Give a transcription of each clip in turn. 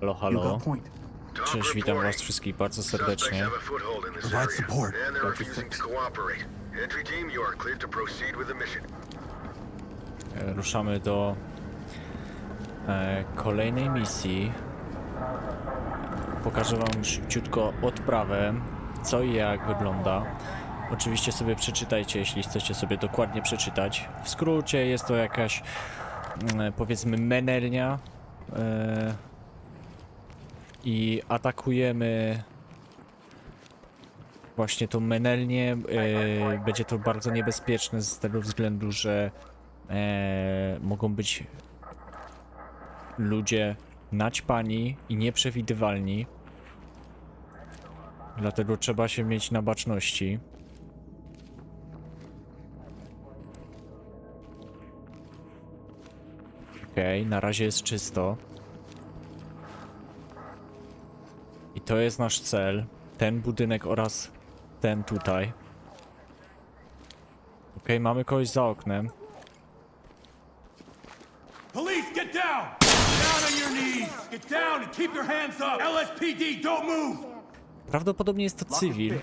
Halo, halo. Cześć, witam was wszystkich bardzo serdecznie. Provide support. E, Ruszamy do e, kolejnej misji. Pokażę wam szybciutko odprawę, co i jak wygląda. Oczywiście sobie przeczytajcie, jeśli chcecie sobie dokładnie przeczytać. W skrócie jest to jakaś mm, powiedzmy menelnia e, i atakujemy właśnie tą menelnię. E, będzie to bardzo niebezpieczne z tego względu, że e, mogą być ludzie naćpani i nieprzewidywalni. Dlatego trzeba się mieć na baczności. Okej, na razie jest czysto. I to jest nasz cel. Ten budynek oraz ten tutaj. Okej, mamy kogoś za oknem. Police, get down! Down on your knees! Get down and keep your hands up! LSPD, don't move! Prawdopodobnie jest to cywil.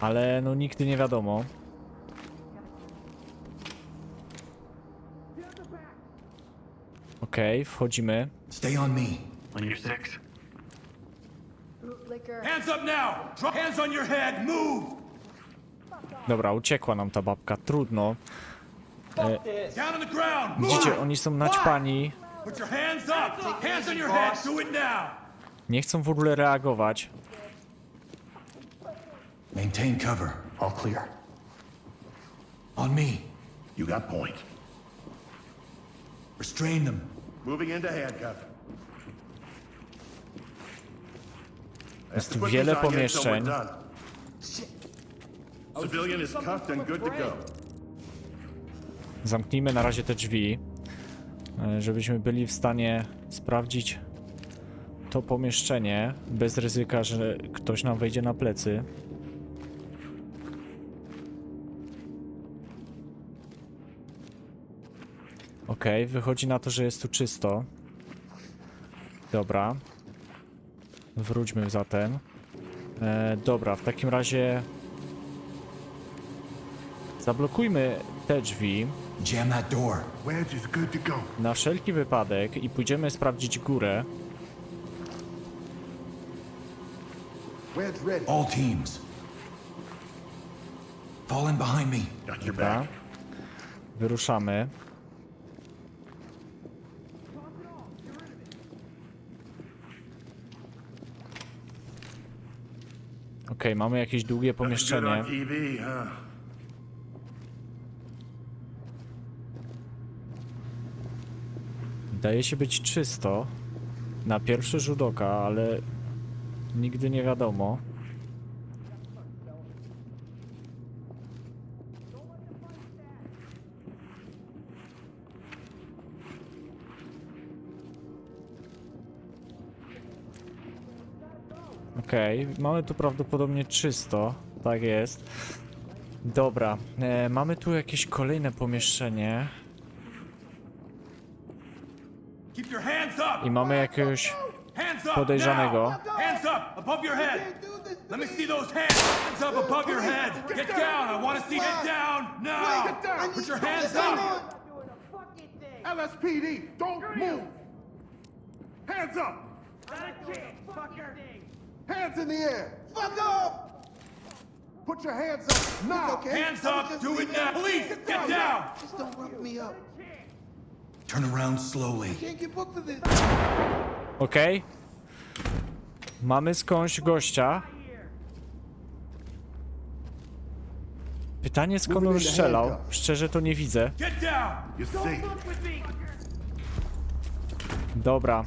Ale no nigdy nie wiadomo. Okej, wchodzimy. Stay on me. On your six. Hands up now! Drop hands on your head! Move! Dobra, uciekła nam ta babka, trudno. Down on the ground! Move! Widzicie, oni są naćpani. Put your hands up! Hands on your head! Do it now! Nie chcą w ogóle reagować. Maintain cover. All clear. On me. You got point. Restrain them. Moving into handcuff. Jest tu wiele pomieszczeń. Civilian is cuffed and good to go. Zamknijmy na razie te drzwi, e, żebyśmy byli w stanie sprawdzić to pomieszczenie bez ryzyka, że ktoś nam wejdzie na plecy. Ok, wychodzi na to, że jest tu czysto. Dobra. Wróćmy zatem. E, dobra, w takim razie zablokujmy te drzwi. Jam that door. Wedge is good to go. na wszelki wypadek i pójdziemy sprawdzić górę. Wedge ready. All teams. Fall in behind me. Got your Dobra. back. Wyruszamy. Okej, mamy jakieś długie pomieszczenie. Wydaje się być czysto na pierwszy rzut oka, ale nigdy nie wiadomo. Okej, mamy tu prawdopodobnie czysto. Tak jest. Dobra, e, mamy tu jakieś kolejne pomieszczenie. Keep your hands up! I mamy jakiegoś Hands up! podejrzanego. Hands up! Above your head! Let me see those hands! Hands up above your head! Get down! I want to see get down! Now! Put your hands up! LSPD, don't move. Hands up. Hands in the air. Fuck off! Put your hands up now. Okay? Hands up! Do it now! Police! Get down! Just don't rough me up. Turn around slowly. Can't get booked for this. Okej. Mamy skądś gościa. Pytanie skąd on strzelał? Szczerze to nie widzę. Get down! You're safe. Dobra,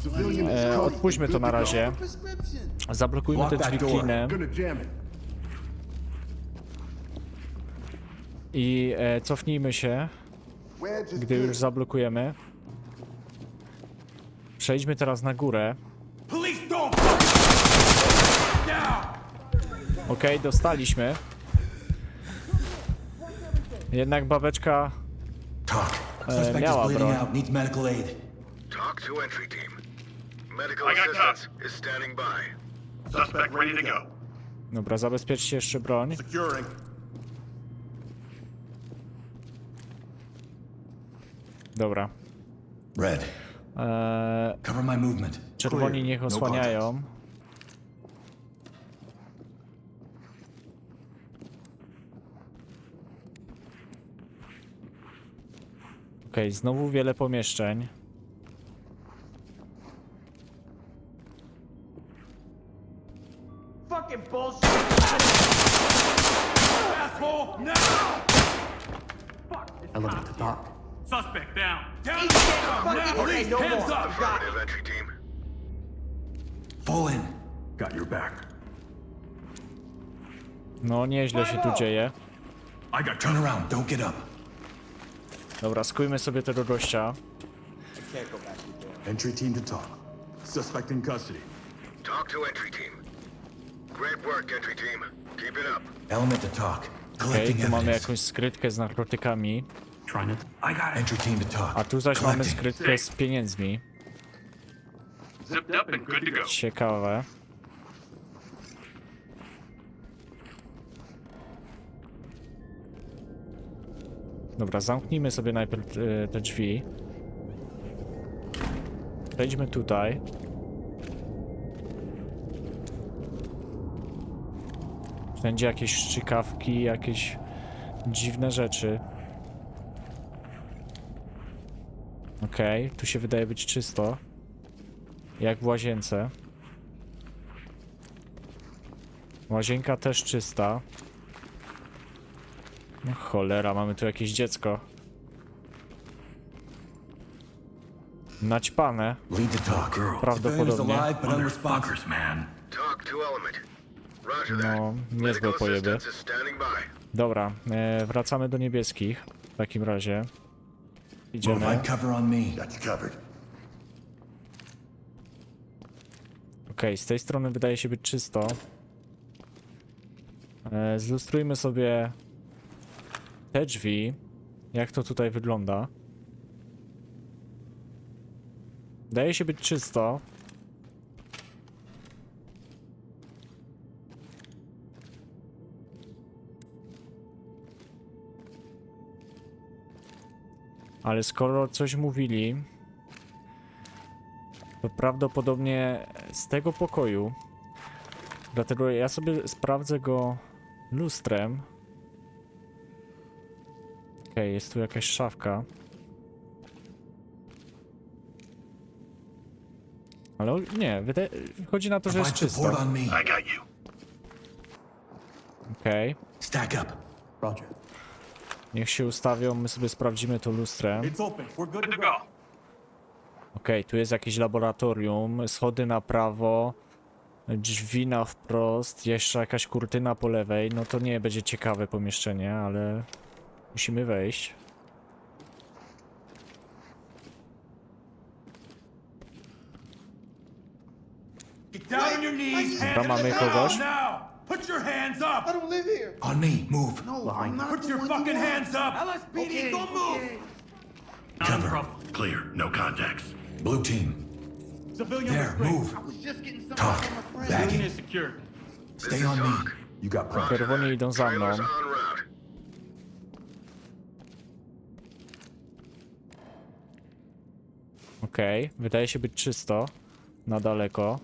e, odpuśćmy to na razie. Prescription. Zablokujmy te drzwi klinem i e, cofnijmy się, gdy już zablokujemy. Przejdźmy teraz na górę. Okej, dostaliśmy. Jednak babeczka is miała broń. Talk to entry team. Medical assistance is standing by. Suspect ready to go. Dobra, zabezpieczcie jeszcze broń. Securing. Dobra. Red, Eee, cover my movement. czerwoni niech No osłaniają. Okej, znowu wiele pomieszczeń. No, nieźle się tu dzieje. I got Turn around. Don't get up. Dobra, skujmy sobie tego gościa. Entry team to talk. Suspect in custody. Talk to entry team. Great work, entry team. Keep it up. Element to talk. Okej, Collecting tu mamy evidence. jakąś skrytkę z narkotykami, Trying to. I got Entry team to talk. a tu zaś mamy Collecting. skrytkę z pieniędzmi. Zipped up and good to go. Ciekawe. Dobra, zamknijmy sobie najpierw e, te drzwi. Wejdźmy tutaj. Wszędzie jakieś szczykawki, jakieś dziwne rzeczy. Okej, tu się wydaje być czysto. Jak w łazience. Łazienka też czysta. No cholera, mamy tu jakieś dziecko. Naćpane. Lead talk. Prawdopodobnie. No, niezłe pojeby. Dobra, e, wracamy do niebieskich. W takim razie. Idziemy. Okej, z tej strony wydaje się być czysto. E, zlustrujmy sobie te drzwi. Jak to tutaj wygląda? Wydaje się być czysto. Ale skoro coś mówili, to prawdopodobnie z tego pokoju. Dlatego ja sobie sprawdzę go lustrem. Okej, jest tu jakaś szafka. Ale nie, wychodzi na to, że jest Provide support czysto. on me. I got you. Okej, Stack up. Roger. niech się ustawią, my sobie sprawdzimy to lustrem. It's open. We're good to go. Okej, tu jest jakieś laboratorium, schody na prawo, drzwi na wprost, jeszcze jakaś kurtyna po lewej. No to nie będzie ciekawe pomieszczenie, ale musimy wejść. Get down on your knees, hands Dobra, mamy up kogoś. now! Put your hands up! I don't live here. On me. Move. No, I'm not Put your fucking hands up! LSPD, Okay, don't move. okay. Cover. Clear. No contacts. Blue team. Civilian There. Move. I was just getting something Talk. from my friend. Bagging. secured. This Stay is on me. You got Roger Czerwoni that. idą za mną. Okej, wydaje się być czysto. Na daleko.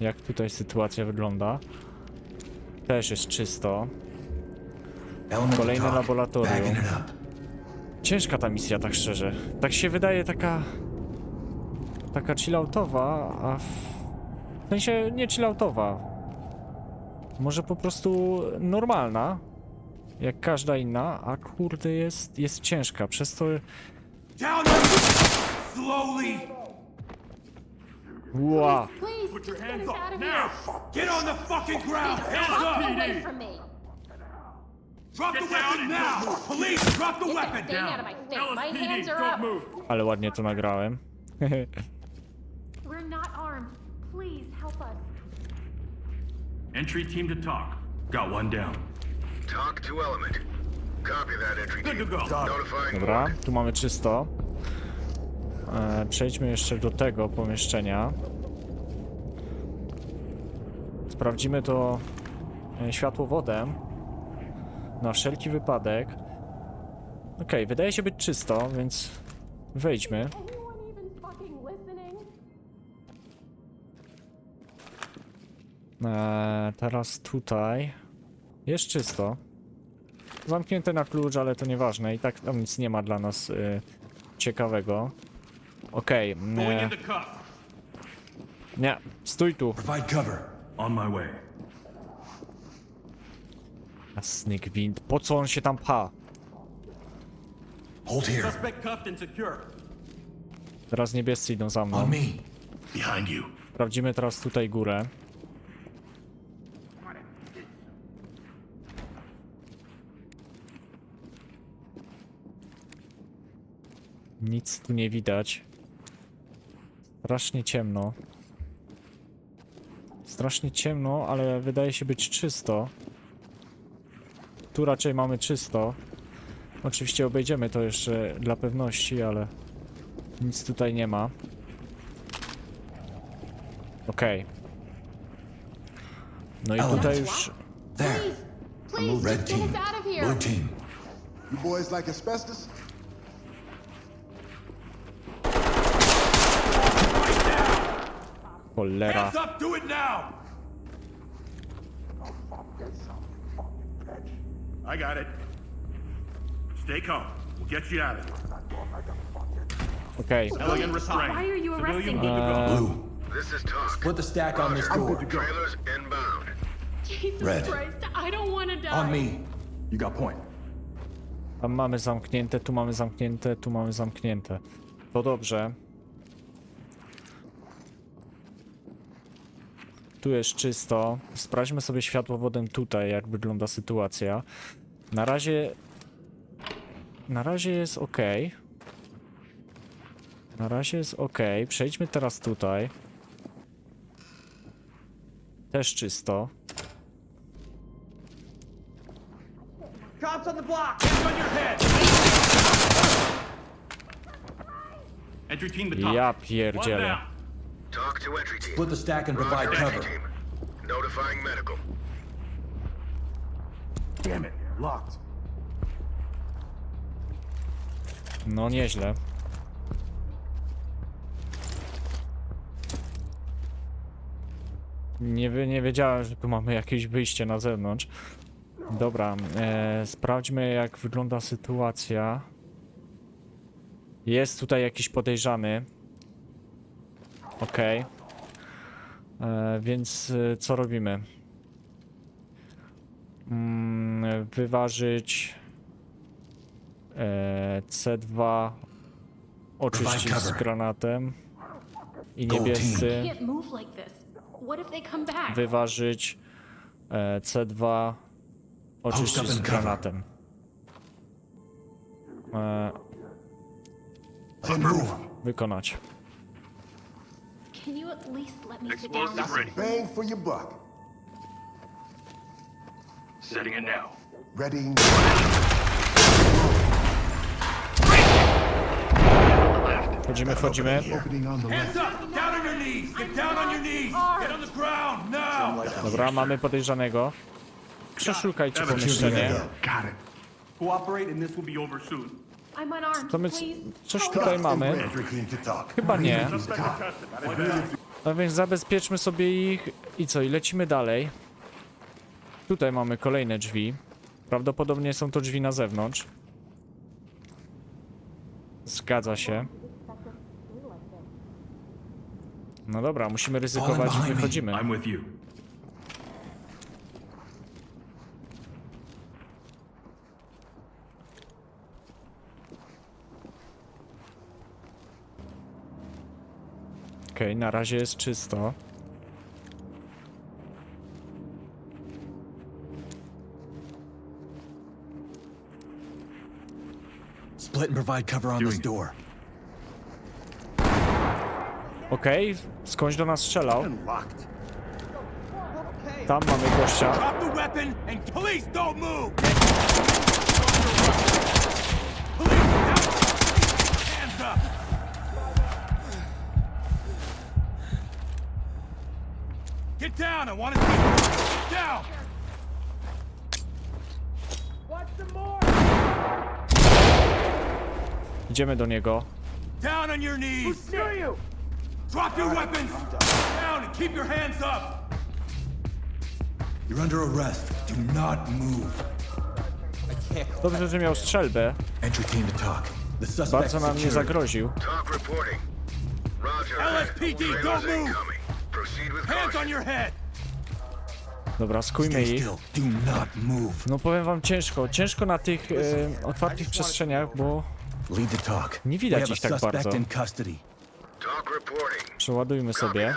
Jak tutaj sytuacja wygląda? Też jest czysto. Kolejne laboratorium. Up. Ciężka ta misja, tak szczerze. Tak się wydaje taka... Taka chilloutowa, a w... w sensie nie chilloutowa. Może po prostu normalna. Jak każda inna, a kurde jest, jest ciężka. Przez to... Please, Put your get hands up now. on the fucking ground! Hands up! Drop the weapon now! Police, drop the weapon! LSPD, don't move. Ale ładnie to nagrałem. We're not armed. Please help help us. Entry team to talk. Got one down. Talk to element. Copy that entry Good to team. go. Notifying Dobra, tu mamy czysto. E, przejdźmy jeszcze do tego pomieszczenia. Sprawdzimy to e, światłowodem. Na wszelki wypadek. Okej, wydaje się być czysto, więc wejdźmy. E, teraz tutaj. Jest czysto. Zamknięte na klucz, ale to nieważne. I tak tam nic nie ma dla nas y, ciekawego. Okej. Nie, into cuff. nie, stój tu. Jasny gwint. Po co on się tam pcha? Hold here. Teraz niebiescy idą za mną. Sprawdzimy teraz tutaj górę. Nic tu nie widać. Strasznie ciemno. Strasznie ciemno, ale wydaje się być czysto. Tu raczej mamy czysto. Oczywiście obejdziemy to jeszcze dla pewności, ale nic tutaj nie ma. Okej. No i tutaj już There. Please, please, get us out of here. team. You boys like asbestos? Cholera. Hands up, do it now! I got it. Stay calm. We'll get you out of here. Okej. Elegant restraint. Why are you arresting Civilian me? good to go. Blue. This is talk. Put the stack on this door. Trailers inbound. Jesus Red. Christ, I don't want to die. On me. You got point. Tam mamy zamknięte, tu mamy zamknięte, tu mamy zamknięte. To dobrze. Tu jest czysto. Sprawdźmy sobie światłowodem tutaj, jak wygląda sytuacja. Na razie... Na razie jest ok. Na razie jest ok. Przejdźmy teraz tutaj. Też czysto. Hands on your head! Entry team to talk. Ja One pierdzielę. down. Talk to entry team. Split the stack and provide Roger, entry cover. team. Notifying medical. Damn it. Locked. No nieźle. Nie, wy- nie wiedziałem, że tu mamy jakieś wyjście na zewnątrz. Dobra, e, sprawdźmy jak wygląda sytuacja. Jest tutaj jakiś podejrzany. Okej. E, Więc e, co robimy? Mm, wyważyć e, C2 oczyścić z granatem i niebiescy wyważyć e, C2 oczyścić z granatem. E, wykonać. Can you at least let me sit down? Explosive ready. Bang for your buck. Setting it now. Ready? Wchodzimy, wchodzimy. Opening on the Hands up! Down on your knees! Get down on your knees! Get on the ground now! Dobra, mamy podejrzanego. Przeszukajcie pomieszczenie. Got it. Cooperate and this will be over soon. I'm unarmed. To my coś tutaj mamy. Chyba nie. No więc zabezpieczmy sobie ich i co, i lecimy dalej. Tutaj mamy kolejne drzwi. Prawdopodobnie są to drzwi na zewnątrz. Zgadza się. No dobra, musimy ryzykować i wychodzimy. I'm with you. Okej, na razie jest czysto. Split and provide cover on this door. Okej, skądś do nas strzelał. Tam mamy gościa. Get down. I want to see you. Down. Idziemy do niego. Down on your knees. Drop your weapons. Down and keep your hands up. You're under arrest. Do not move. Dobrze, że miał strzelbę. Entry team to talk. The suspect Bardzo nam nie secured. zagroził. Talk reporting. Roger. LSPD, Trailers don't move. Hands on your head. Dobra, skujmy ich. still. Do not move. No powiem wam ciężko. Ciężko na tych e, otwartych przestrzeniach, bo. Nie widać ich tak bardzo. przeładujmy sobie.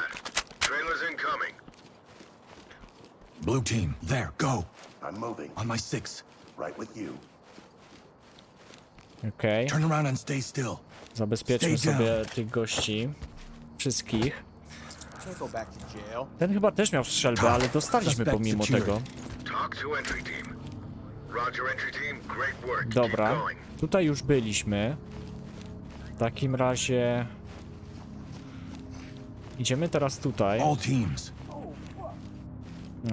Blue team, there, go. I'm moving. On my six. Right with you. Okej. Turn around and stay still. Zabezpieczmy Stay down. sobie tych gości. Wszystkich. Ten chyba też miał strzelbę, ale dostaliśmy pomimo tego. Dobra. Tutaj już byliśmy. W takim razie... Idziemy teraz tutaj. All teams.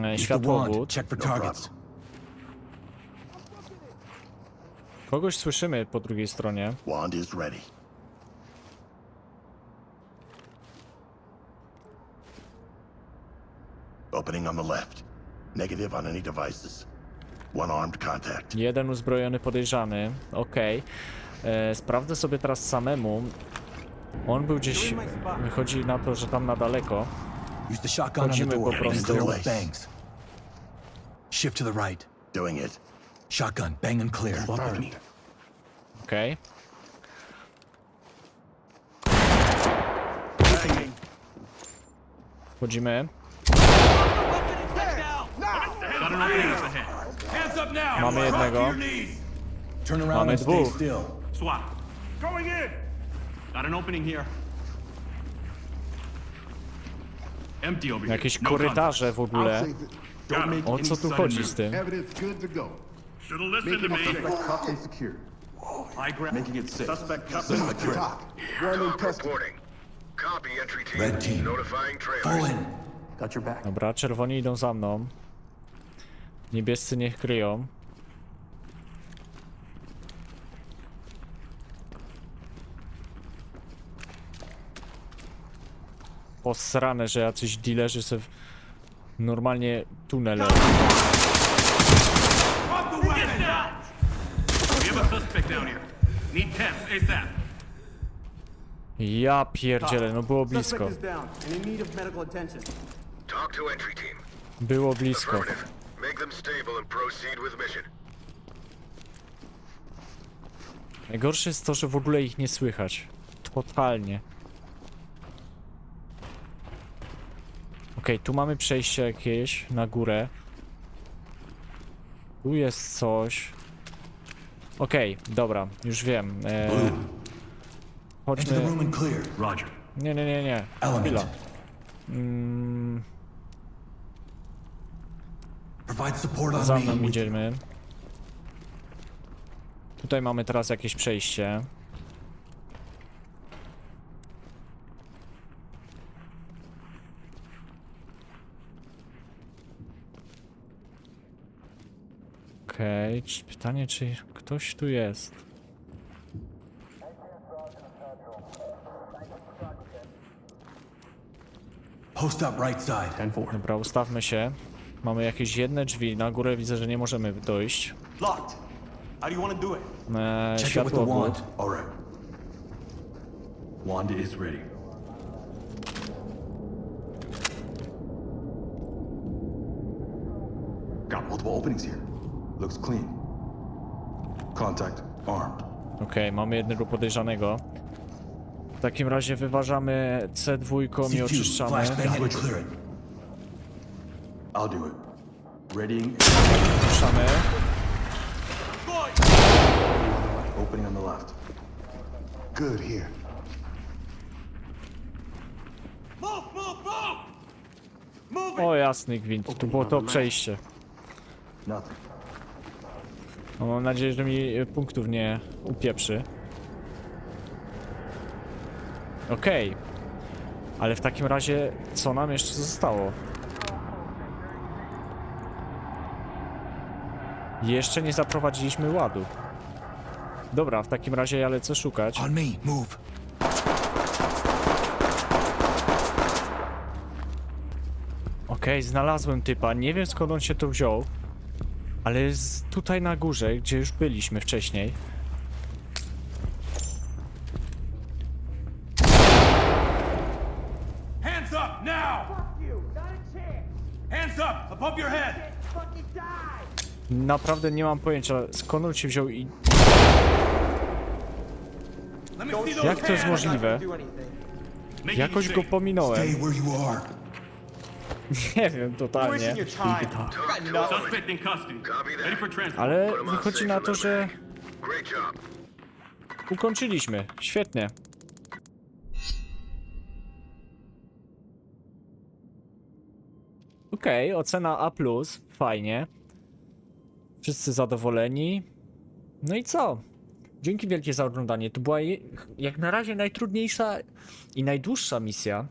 E. Światłowód. Check for No. Kogoś słyszymy po drugiej stronie. Wand is ready. Opening on the left. Negative on any devices. One armed contact. Jeden uzbrojony podejrzany. Okej. E, Sprawdzę sobie teraz samemu. On był gdzieś... Wychodzi na to, że tam na daleko. Use the shotgun on the Chodzimy po door prostu. clear with bangs. Shift to the right. Doing it. Shotgun, bang and clear. Confirmed. Okej. Wchodzimy. Hands up now. Mamy jednego. to your knees. Turn around Mamy and stay dwóch. still. SWAT. Going in! Got an opening here. Empty over here. Jakieś No korytarze w ogóle. O co tu chodzi z tym? Evidence good to go. Should've listened to me. cuffed and secured. High ground. Making it safe. Suspect cuffed and Talk. You're under Talk custody. reporting. Copy entry team. Red team. Notifying Fall trailers. in. Got your back. Dobra, czerwoni idą za mną. Niebiescy niech kryją. Posrane, że jacyś dealerzy sobie w- normalnie ASAP. Ja pierdzielę, no było blisko. Było blisko. Make them stable and proceed with mission. Najgorsze jest to, że w ogóle ich nie słychać. Totalnie. Okej, tu mamy przejście jakieś na górę. Tu jest coś. Okej, dobra, już wiem. E, chodźmy. Nie, nie, nie, nie. Element. Chwila. Mm, Provide support on za mną idziemy. Tutaj mamy teraz jakieś przejście. Okej, okay. pytanie czy ktoś tu jest? Post up right side. 10-4. Dobra, ustawmy się. Mamy jakieś jedne drzwi, na górę widzę, że nie możemy dojść. Locked. How do you want to do it? Eee, Check it with the wand. All right. Wand is ready. Got multiple openings here. Looks clean. Contact armed. Okej, mamy jednego podejrzanego. W takim razie wyważamy C2 i C2, oczyszczamy. flashbang it and clear it. I'll do it. Readying. Oczyszczamy. Opening on the left. Good here. Move, move, move. Move O jasny gwint, tu było to przejście. Nothing. No, mam nadzieję, że mi e, punktów nie upieprzy. Okej. Ale w takim razie, co nam jeszcze zostało? Jeszcze nie zaprowadziliśmy ładu. Dobra, w takim razie ja lecę szukać. On me. Move. Okej, znalazłem typa. Nie wiem skąd on się tu wziął. Ale jest tutaj na górze, gdzie już byliśmy wcześniej. Naprawdę nie mam pojęcia skąd on się wziął i jak to jest możliwe. Jakoś go pominąłem. Nie wiem totalnie. Ale wychodzi na to, że ukończyliśmy. Świetnie. Okej, ocena A+, fajnie. Wszyscy zadowoleni. No i co? Dzięki wielkie za oglądanie. To była jak na razie najtrudniejsza i najdłuższa misja.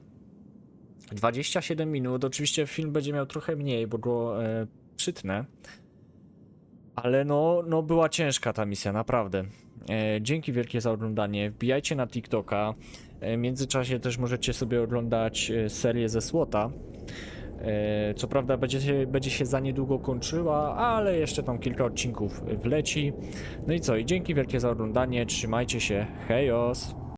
27 minut. Oczywiście film będzie miał trochę mniej, bo było e, przytne. Ale no, no była ciężka ta misja, naprawdę. E, dzięki wielkie za oglądanie. Wbijajcie na TikToka. E, w międzyczasie też możecie sobie oglądać e, serię ze Słota. E, co prawda będzie się, będzie się za niedługo kończyła, ale jeszcze tam kilka odcinków wleci. No i co? I dzięki wielkie za oglądanie. Trzymajcie się. Hejos!